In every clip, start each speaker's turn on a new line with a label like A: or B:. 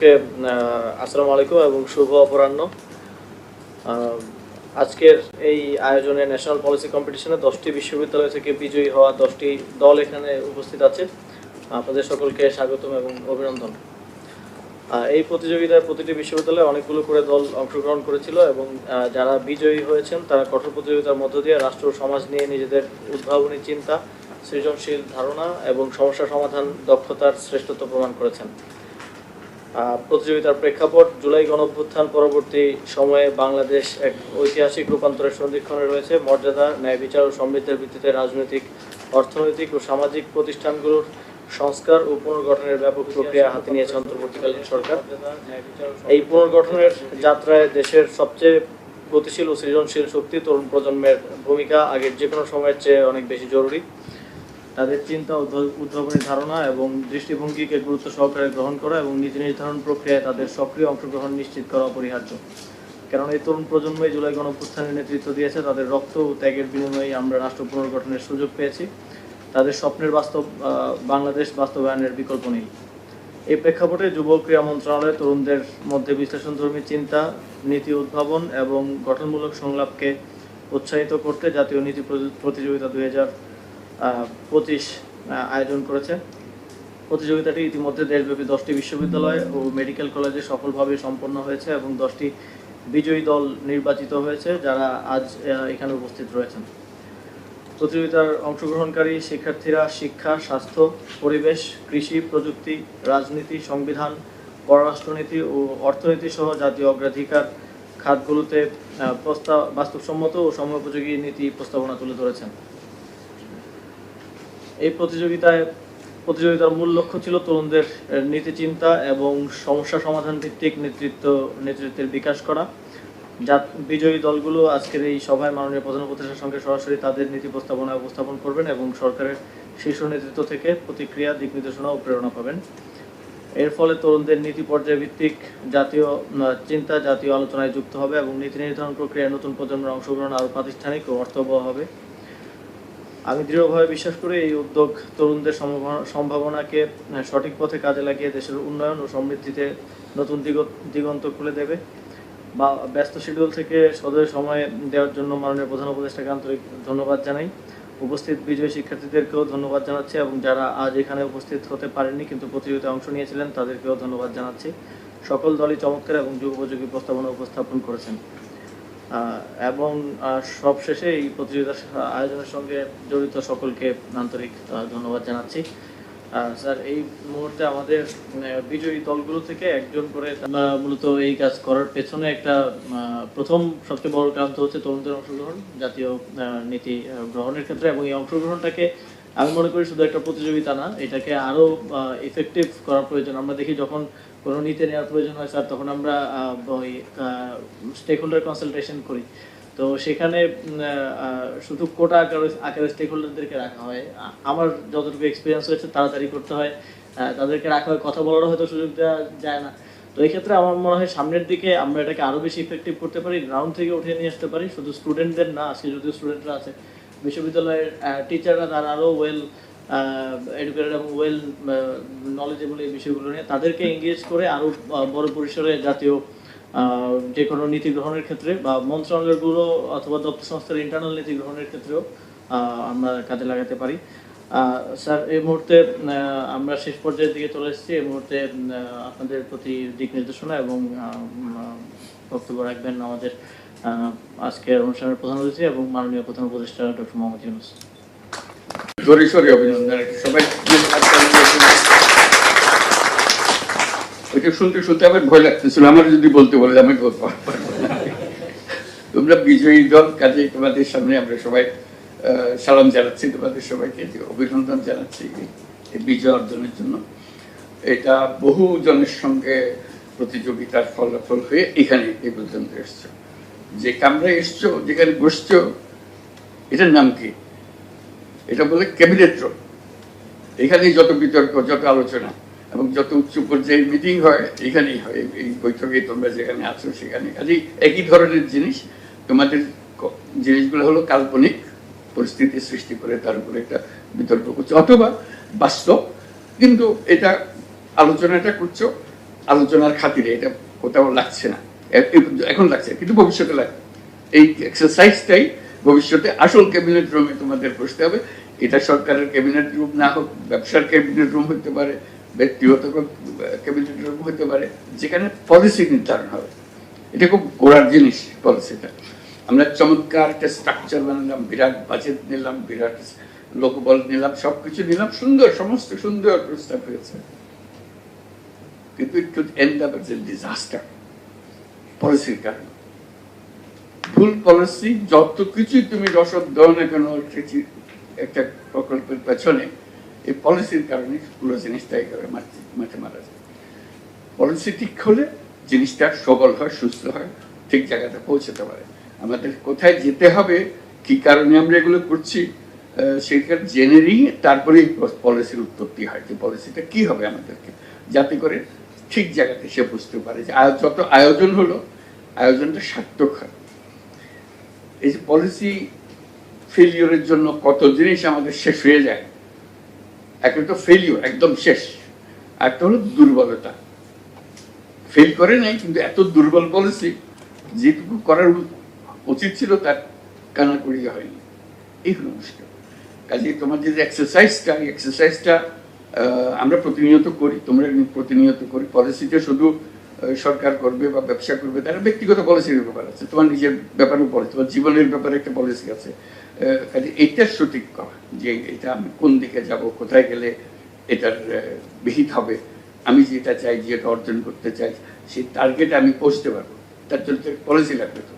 A: আসসালামু আলাইকুম এবং শুভ অপরাহ্ন। আজকের এই আয়োজনে ন্যাশনাল পলিসি কম্পিটিশনে দশটি বিশ্ববিদ্যালয় থেকে বিজয়ী হওয়া দশটি দল এখানে উপস্থিত আছে। আপনাদের সকলকে স্বাগতম এবং অভিনন্দন। এই প্রতিযোগিতায় প্রতিটি বিশ্ববিদ্যালয়ে অনেকগুলো করে দল অংশগ্রহণ করেছিল এবং যারা বিজয়ী হয়েছেন, তারা কঠোর প্রতিযোগিতার মধ্য দিয়ে রাষ্ট্র সমাজ নিয়ে নিজেদের উদ্ভাবনী চিন্তা, সৃজনশীল ধারণা এবং সমস্যা সমাধান দক্ষতার শ্রেষ্ঠত্ব প্রমাণ করেছেন। প্রতিযোগিতার প্রেক্ষাপট জুলাই গণঅভ্যুত্থান পরবর্তী সময়ে বাংলাদেশ এক ঐতিহাসিক রূপান্তরের সন্ধিক্ষণে রয়েছে। মর্যাদা, ন্যায় বিচার ও সমৃদ্ধের ভিত্তিতে রাজনৈতিক, অর্থনৈতিক ও সামাজিক প্রতিষ্ঠানগুলোর সংস্কার ও পুনর্গঠনের ব্যাপক প্রক্রিয়া হাতে নিয়েছে অন্তর্বর্তীকালীন সরকার। এই পুনর্গঠনের যাত্রায় দেশের সবচেয়ে গতিশীল ও সৃজনশীল শক্তি তরুণ প্রজন্মের ভূমিকা আগের যে কোনো সময়ের চেয়ে অনেক বেশি জরুরি। তাদের চিন্তা উদ্ভাবনী ধারণা এবং দৃষ্টিভঙ্গিকে গুরুত্ব সহকারে গ্রহণ করা এবং নীতি নির্ধারণ প্রক্রিয়ায় তাদের সক্রিয় অংশগ্রহণ নিশ্চিত করা অপরিহার্য। কারণ এই তরুণ প্রজন্মই জুলাই গণপ্রস্থানের নেতৃত্ব দিয়েছে, তাদের রক্ত ও ত্যাগের বিনিময়ে আমরা রাষ্ট্র পুনর্গঠনের সুযোগ পেয়েছি। তাদের স্বপ্নের বাস্তব বাংলাদেশ বাস্তবায়নের বিকল্প নেই। এই প্রেক্ষাপটে যুব ক্রীড়া মন্ত্রণালয় তরুণদের মধ্যে বিশ্লেষণধর্মী চিন্তা, নীতি উদ্ভাবন এবং গঠনমূলক সংলাপকে উৎসাহিত করতে জাতীয় নীতি প্রতিযোগিতা দুই হাজার পঁচিশ আয়োজন করেছে। প্রতিযোগিতাটি ইতিমধ্যে দেশব্যাপী দশটি বিশ্ববিদ্যালয় ও মেডিকেল কলেজে সফলভাবে সম্পন্ন হয়েছে এবং দশটি বিজয়ী দল নির্বাচিত হয়েছে যারা আজ এখানে উপস্থিত রয়েছেন। প্রতিযোগিতার অংশগ্রহণকারী শিক্ষার্থীরা শিক্ষা, স্বাস্থ্য, পরিবেশ, কৃষি, প্রযুক্তি, রাজনীতি, সংবিধান, পররাষ্ট্রনীতি ও অর্থনীতি সহ জাতীয় অগ্রাধিকার খাতগুলোতে প্রস্তাব, বাস্তবসম্মত ও সময়োপযোগী নীতি প্রস্তাবনা তুলে ধরেছেন। এই প্রতিযোগিতায় প্রতিযোগিতার মূল লক্ষ্য ছিল তরুণদের আহ, নীতি চিন্তা এবং সমস্যা সমাধান ভিত্তিক নেতৃত্ব নেতৃত্বের বিকাশ করা। যা বিজয়ী দলগুলো আজকের এই সভায় মাননীয় প্রধান উপদেষ্টার সঙ্গে সরাসরি তাদের নীতি প্রস্তাবনা উপস্থাপন করবেন এবং সরকারের শীর্ষ নেতৃত্ব থেকে প্রতিক্রিয়া দিক নির্দেশনা ও প্রেরণা পাবেন। এর ফলে তরুণদের নীতি পর্যায় ভিত্তিক জাতীয় চিন্তা জাতীয় আলোচনায় যুক্ত হবে এবং নীতি নির্ধারণ প্রক্রিয়ায় নতুন প্রজন্মের অংশগ্রহণ আরও প্রাতিষ্ঠানিক ও অর্থবহ হবে। আমি দৃঢ়ভাবে বিশ্বাস করি এই উদ্যোগ তরুণদের সম্ভাবনাকে সঠিক পথে কাজে লাগিয়ে দেশের উন্নয়ন ও সমৃদ্ধিতে নতুন দিগ- দিগন্ত খুলে দেবে। বা ব্যস্ত শিডিউল থেকে সদয় সময় দেওয়ার জন্য মাননীয় প্রধান উপদেষ্টাকে আন্তরিক ধন্যবাদ জানাই। উপস্থিত বিজয়ী শিক্ষার্থীদেরকেও ধন্যবাদ জানাচ্ছি এবং যারা আজ এখানে উপস্থিত হতে পারেননি কিন্তু প্রতিযোগিতায় অংশ নিয়েছিলেন, তাদেরকেও ধন্যবাদ জানাচ্ছি। সকল দলই চমৎকার এবং যুগোপযোগী প্রস্তাবনা উপস্থাপন করেছেন। এবং সবশেষে এই প্রতিযোগিতার আয়োজনের সঙ্গে জড়িত সকলকে আন্তরিক ধন্যবাদ জানাচ্ছি। স্যার, এই মুহূর্তে আমাদের বিজয়ী দলগুলো থেকে একজন করে মূলত এই কাজ করার পেছনে একটা প্রথম সবচেয়ে বড় কারণ হচ্ছে তরুণদের অংশগ্রহণ, জাতীয় নীতি গ্রহণের ক্ষেত্রে এবং এই অংশগ্রহণটাকে আমি মনে করি শুধু একটা প্রতিযোগিতা না, এটাকে আরও ইফেক্টিভ করা প্রয়োজন। আমরা দেখি যখন কোনো নীতি নেওয়ার প্রয়োজন হয় স্যার, তখন আমরা ওই স্টেক হোল্ডার কনসালটেশন করি। তো সেখানে শুধু কোটা আকারে আকারে স্টেক হোল্ডারদেরকে রাখা হয়। আমার যতটুকু এক্সপিরিয়েন্স হয়েছে, তাড়াতাড়ি করতে হয়। তাদেরকে রাখা হয়, কথা বলারও হয়তো সুযোগ দেওয়া যায় না। তো এই ক্ষেত্রে আমার মনে হয় সামনের দিকে আমরা এটাকে আরও বেশি ইফেক্টিভ করতে পারি গ্রাউন্ড থেকে উঠে নিয়ে আসতে পারি। শুধু স্টুডেন্টদের না, আজকে যদিও স্টুডেন্টরা আছে, বিশ্ববিদ্যালয়ের টিচাররা তারা আরও ওয়েল এডুকেটেড এবং ওয়েল নলেজেবল এই বিষয়গুলো নিয়ে তাদেরকে এঙ্গেজ করে আরও বড় পরিসরে জাতীয় যে কোনো নীতি গ্রহণের ক্ষেত্রে বা মন্ত্রণালয়গুলো অথবা দপ্তর সংস্থার ইন্টারনাল নীতি গ্রহণের ক্ষেত্রেও আমরা কাজে লাগাতে পারি। স্যার, এই মুহূর্তে আমরা শেষ পর্যায়ের দিকে চলে এসেছি। এই মুহূর্তে আপনাদের প্রতি দিক নির্দেশনা এবং বক্তব্য রাখবেন আমাদের আজকের অনুষ্ঠানের প্রধান অতিথি এবং মাননীয় প্রধান উপদেষ্টা ডক্টর মোহাম্মদ ইউনুস।
B: সরি, অভিনন্দন সবাই ওইটা শুনতে শুনতে আমার ভয় লাগতেছিল আমার যদি বলতে বলে, আমি। তোমরা বিজয়ী দল কাজে তোমাদের সামনে আমরা সবাই সালাম জানাচ্ছি তোমাদের সবাইকে অভিনন্দন জানাচ্ছি বিজয় অর্জনের জন্য। এটা বহু জনের সঙ্গে প্রতিযোগিতার ফলাফল হয়ে এখানে এই পর্যন্ত এসছো। যে কামরায় এসছো, যেখানে বসছো, এটার নাম কি? এটা বলে ক্যাবিনেট রোড। এখানেই যত বিতর্ক, যত আলোচনা এবং যত উচ্চ পর্যায়ের মিটিং হয়, এখানেই হয়। এই- বৈঠকে তোমরা যেখানে আছো, সেখানে। কাজেই একই ধরনের জিনিস। তোমাদের জিনিসগুলো হলো কাল্পনিক পরিস্থিতি সৃষ্টি করে, তার উপরে একটা বিতর্ক করছ। অথবা বাস্তব। কিন্তু এটা আলোচনাটা করছ, আলোচনার খাতিরে। এটা কোথাও লাগছে না। এখন লাগছে, কিন্তু ভবিষ্যতে লাগবে। এই এক্সারসাইজটাই ভবিষ্যতে আসল ক্যাবিনেট রুমে তোমাদের বসতে হবে। এটা সরকারের ক্যাবিনেট রুম না হোক, ব্যবসার ক্যাবিনেট রুম হতে পারে, ব্যক্তিগত ক্যাবিনেট রুম হতে পারে, যেখানে পলিসি নির্ধারণ হবে। এটা খুব গোড়ার জিনিস পলিসিটা আমরা চমৎকার একটা স্ট্রাকচার বানালাম, বিরাট বাজেট নিলাম, বিরাট লোকবল নিলাম, সবকিছু নিলাম, সুন্দর, সমস্ত সুন্দর প্রস্তাব হয়েছে। কিন্তু ডিজাস্টার পলিসির কারণে ভুল পলিসি যত কিছুই তুমি রসদ দাও না কেন একটা প্রকল্পের পেছনে এই পলিসির কারণে পুরো জিনিসটা একেবারে মাঠে মারা যায়। পলিসি ঠিক হলে জিনিসটা সবল হয়, সুস্থ হয়, ঠিক জায়গাতে পৌঁছাতে পারে। আমাদের কোথায় যেতে হবে, কি কারণে আমরা এগুলো করছি সেটা জেনে নিয়ে তারপরেই পলিসির উৎপত্তি হয় যে পলিসিটা কি হবে আমাদেরকে, যাতে করে ঠিক জায়গাতে সে বুঝতে পারে যে যত আয়োজন হলো, আয়োজনটা সার্থক হয়। এই যে পলিসি ফেলিওরের জন্য কত জিনিস আমাদের শেষ হয়ে যায়। একটা তো ফেলিওর একদম শেষ। একটা হলো দুর্বলতা। ফেল করে নাই, কিন্তু এত দুর্বল পলিসি যেটুকু করার উচিত ছিল তার কানাকড়ি হয়নি। এই হলো মুশকিল। কাজে তোমার যে এক্সারসাইজটা এই এক্সারসাইজটা আমরা প্রতিনিয়ত করি। তোমরা প্রতিনিয়ত করি। পলিসিতে শুধু সরকার করবে বা ব্যবসা করবে, তারা ব্যক্তিগত পলিসির ব্যাপার আছে। তোমার নিজের ব্যাপারেও পলিসি তোমার জীবনের ব্যাপারে একটা পলিসি আছে। আহ, কাজে এইটা সঠিক করা যে এটা আমি কোন দিকে যাব কোথায় গেলে এটার বিহিত হবে। আমি যেটা চাই যেটা অর্জন করতে চাই সেই টার্গেটে আমি পৌঁছতে পারব। তার জন্য পলিসি লাগবে তো।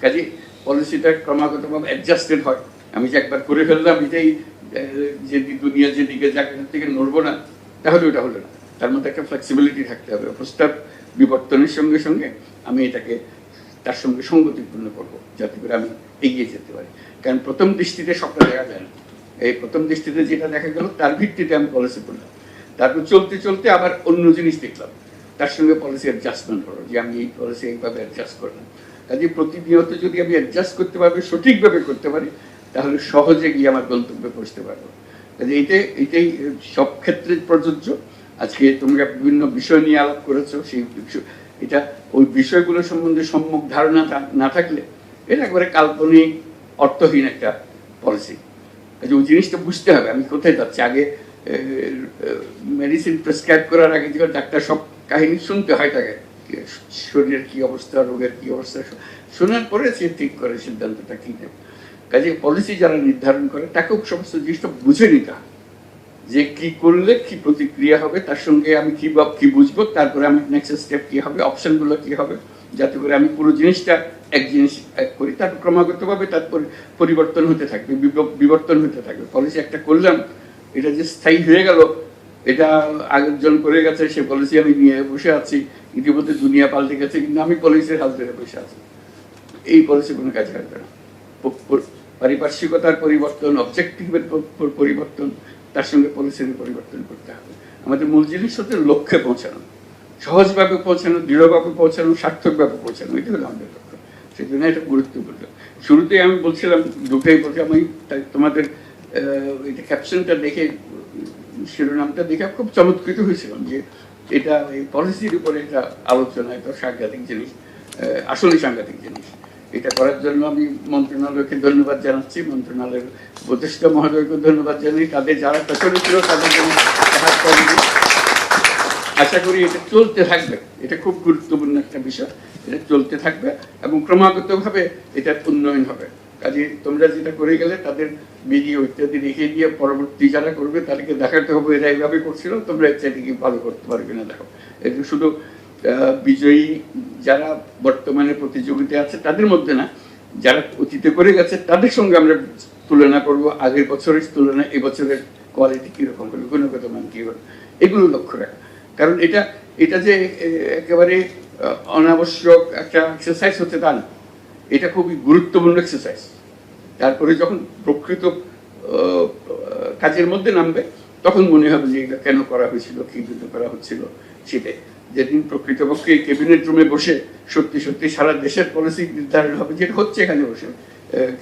B: কাজে পলিসিটা ক্রমাগতভাবে অ্যাডজাস্টেড হয়। আমি যে একবার করে ফেললাম এটাই যে দুনিয়া যেদিকে যাক থেকে নড়বো না তাহলে ওটা হলো না। তার মধ্যে একটা ফ্লেক্সিবিলিটি থাকতে হবে। প্রস্তাব বিবর্তনের সঙ্গে সঙ্গে আমি এটাকে তার সঙ্গে সঙ্গতিপূর্ণ করব। যাতে করে আমি এগিয়ে যেতে পারি। কারণ প্রথম দৃষ্টিতে সবটা দেখা যায় না। এই প্রথম দৃষ্টিতে যেটা দেখা গেল, তার ভিত্তিতে আমি পলিসি করলাম। তারপর চলতে চলতে আবার অন্য জিনিস দেখলাম। তার সঙ্গে পলিসি অ্যাডজাস্টমেন্ট হলো, যে আমি এই পলিসি এইভাবে অ্যাডজাস্ট করলাম। কাজে প্রতিনিয়ত যদি আমি অ্যাডজাস্ট করতে পারব, সঠিকভাবে করতে পারি, তাহলে সহজে গিয়ে আমার গন্তব্যে পৌঁছতে পারব। কাজে এইটাই এইটাই সব ক্ষেত্রে প্রযোজ্য। আজকে তোমরা বিভিন্ন বিষয় নিয়ে আলাপ করেছ, সেই এটা ওই বিষয়গুলো সম্বন্ধে সম্যক ধারণা না থাকলে এটা একবারে কাল্পনিক, অর্থহীন একটা পলিসি কাজে ওই জিনিসটা বুঝতে হবে, আমি কোথায় যাচ্ছি? আগে মেডিসিন প্রেসক্রাইব করার আগে যখন ডাক্তার সব কাহিনী শুনতে হয় তাকে। শরীরের কি অবস্থা, রোগের কি অবস্থা শোনার পরে সে ঠিক করে সিদ্ধান্তটা কি নেবে। কাজে পলিসি যারা নির্ধারণ করে তাকেও সমস্ত জিনিসটা বুঝে নিতে যে কি করলে কি প্রতিক্রিয়া হবে, তার সঙ্গে আমি কি বা, কি বুঝব, তারপরে আমি নেক্সট স্টেপ কি হবে অপশনগুলো কি হবে, যাতে করে আমি পুরো জিনিসটা এক জিনিস করি তারপর ক্রমাগতভাবে তার পরিবর্তন হতে থাকবে বিবর্তন হতে থাকবে। পলিসি একটা করলাম, এটা যে স্থায়ী হয়ে গেল, এটা আগের জন করে গেছে, সে পলিসি আমি নিয়ে বসে আছি, ইতিমধ্যে দুনিয়া পাল্টে গেছে, কিন্তু আমি পলিসির হাল ধরে বসে আছি। এই পলিসি কোনো কাজে আসবে না। পারিপার্শ্বিকতার পরিবর্তন অবজেক্টিভের পরিবর্তন, তার সঙ্গে পলিসির পরিবর্তন করতে হবে। আমাদের মূল জিনিস হচ্ছে লক্ষ্যে পৌঁছানো। সহজভাবে পৌঁছানো, দৃঢ়ভাবে পৌঁছানো, সার্থকভাবে পৌঁছানো এটা হলো আমাদের লক্ষ্য সেই জন্য এটা গুরুত্বপূর্ণ। শুরুতেই আমি বলছিলাম ঢুকেই বলছি, আমি তোমাদের এটা ক্যাপশনটা দেখে, শিরোনামটা দেখে খুব চমৎকৃত হয়েছিলাম যে এটা, এই পলিসির উপরে এটা আলোচনা এটা সাংঘাতিক জিনিস আসলে সাংঘাতিক জিনিস। এটা করার জন্য আমি মন্ত্রণালয়কে ধন্যবাদ জানাচ্ছি, মন্ত্রণালয়ের উপদেষ্টা মহোদয়কে ধন্যবাদ জানাই। তাদের যারা পেছনে ছিল, তাদের জন্য। আশা করি এটা চলতে থাকবে। এটা খুব গুরুত্বপূর্ণ একটা বিষয়। এটা চলতে থাকবে এবং ক্রমাগতভাবে এটার উন্নয়ন হবে। কাজে তোমরা যেটা করে গেলে তাদের ভিডিও ইত্যাদি রেখে দিয়ে পরবর্তী যারা করবে তাদেরকে দেখাতে হবে এরা এইভাবে করছিল, তোমরা কি ভালো করতে পারবে না, দেখো। এটা শুধু বিজয়ী যারা বর্তমানে প্রতিযোগিতা আছে তাদের মধ্যে না, যারা অতীতে করে গেছে তাদের সঙ্গে আমরা তুলনা করব, আগের বছরের তুলনায় এবছরের কোয়ালিটি কীরকম হলো গুণগত মান কী হলো এগুলো লক্ষ্য রাখা। কারণ এটা এটা যে একেবারে অনাবশ্যক একটা এক্সারসাইজ হচ্ছে তা না। এটা খুবই গুরুত্বপূর্ণ এক্সারসাইজ তারপরে যখন প্রকৃত কাজের মধ্যে নামবে, তখন মনে হবে যে এটা কেন করা হয়েছিল, কি জন্য করা হচ্ছিল সেটাই। যেদিন প্রকৃতপক্ষে ক্যাবিনেট রুমে বসে সত্যি সত্যি সারা দেশের পলিসি নির্ধারণ হবে, যেটা হচ্ছে এখানে বসে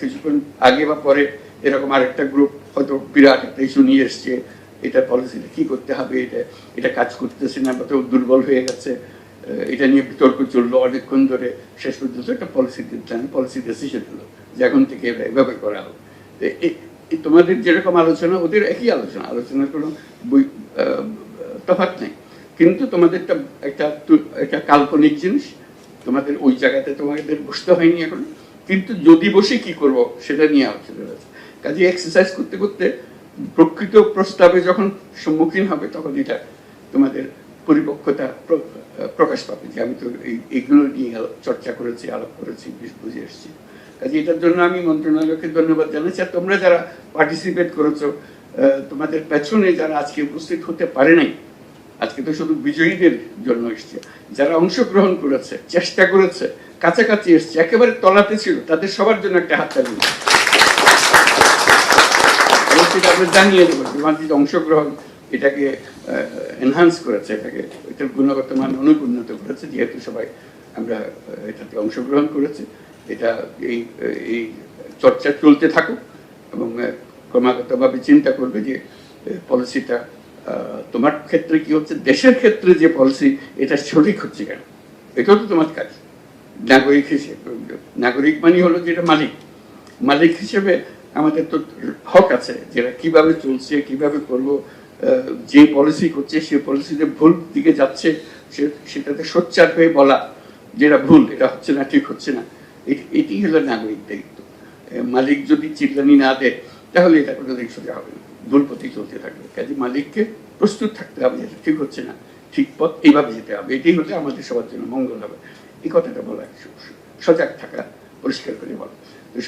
B: কিছুক্ষণ আগে বা পরে এরকম আরেকটা গ্রুপ হয়তো বিরাট একটা ইস্যু নিয়ে এসছে এটা পলিসিটা কি করতে হবে, এটা এটা কাজ করতেছে না বা দুর্বল হয়ে গেছে এটা নিয়ে বিতর্ক চলল অনেকক্ষণ ধরে, শেষ পর্যন্ত একটা পলিসি পলিসি ডিসিশন হলো যে এখন থেকে এভাবে করা হোক। তোমাদের যেরকম আলোচনা, ওদের একই আলোচনা, আলোচনার কোনো তফাৎ নেই। কিন্তু তোমাদেরটা একটা তু- একটা কাল্পনিক জিনিস, তোমাদের ওই জায়গাতে তোমাদের বসতে হয়নি এখন। কিন্তু যদি বসে কি করব, সেটা নিয়ে আলোচনা কাজে এক্সারসাইজ করতে করতে প্রকৃত প্রস্তাবে যখন সম্মুখীন হবে, তখন এটা তোমাদের পরিপক্কতা প্রকাশ পাবে যে আমি তো এইগুলো নিয়ে চর্চা করেছি, আলাপ করেছি বুঝে এসেছি। কাজে এটার জন্য আমি মন্ত্রণালয়কে ধন্যবাদ জানাচ্ছি। আর তোমরা যারা পার্টিসিপেট করেছ তোমাদের পেছনে যারা আজকে উপস্থিত হতে পারে নাই, আজকে তো শুধু বিজয়ীদের জন্য এসছে। যারা অংশগ্রহণ করেছে, চেষ্টা করেছে, কাছাকাছি এসছে, একেবারে তলাতে ছিল, তাদের সবার জন্য একটা হাত তালি দিই। এবং সেটা আমরা জানিয়ে দেবো। যে মানচিত্র অংশগ্রহণ এটাকে এনহান্স করেছে, এটাকে এটার গুণগত মান অনেক উন্নত করেছে, যেহেতু সবাই আমরা এটাতে অংশগ্রহণ করেছি। এটা এই এই চর্চা চলতে থাকুক এবং ক্রমাগতভাবে চিন্তা করবে যে পলিসিটা তোমার ক্ষেত্রে কি হচ্ছে? দেশের ক্ষেত্রে যে পলিসি, এটা সঠিক হচ্ছে কেন? এটাও তো তোমার কাজ। নাগরিক হিসেবে, নাগরিক মানে হলো যেটা মালিক। মালিক হিসেবে আমাদের তো হক আছে যেটা কীভাবে চলছে, কীভাবে করব যে পলিসি করছে সে পলিসিতে ভুল দিকে যাচ্ছে সেটাতে সোচ্চার হয়ে বলা যেটা ভুল, এটা হচ্ছে না, ঠিক হচ্ছে না। এটি হলো নাগরিক দায়িত্ব। মালিক যদি চিল্লানি না দেয়, তাহলে এটা কোনো দিক সোজা হবে না। ভুল পথে চলতে থাকবে। কাজে মালিককে প্রস্তুত থাকতে হবে যেটা ঠিক হচ্ছে না, ঠিক পথ এইভাবে যেতে হবে। এটাই হলে আমাদের সবার জন্য মঙ্গল হবে। এই কথাটা বলা, সজাগ থাকা, পরিষ্কার করে বলা।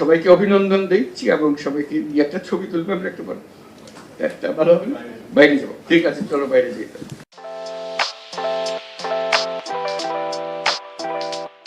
B: সবাইকে অভিনন্দন দিচ্ছি এবং সবাইকে একটা ছবি তুলবে, আমরা একটা ভালো হবে না? বাইরে যাব। ঠিক আছে, চলো বাইরে যেতে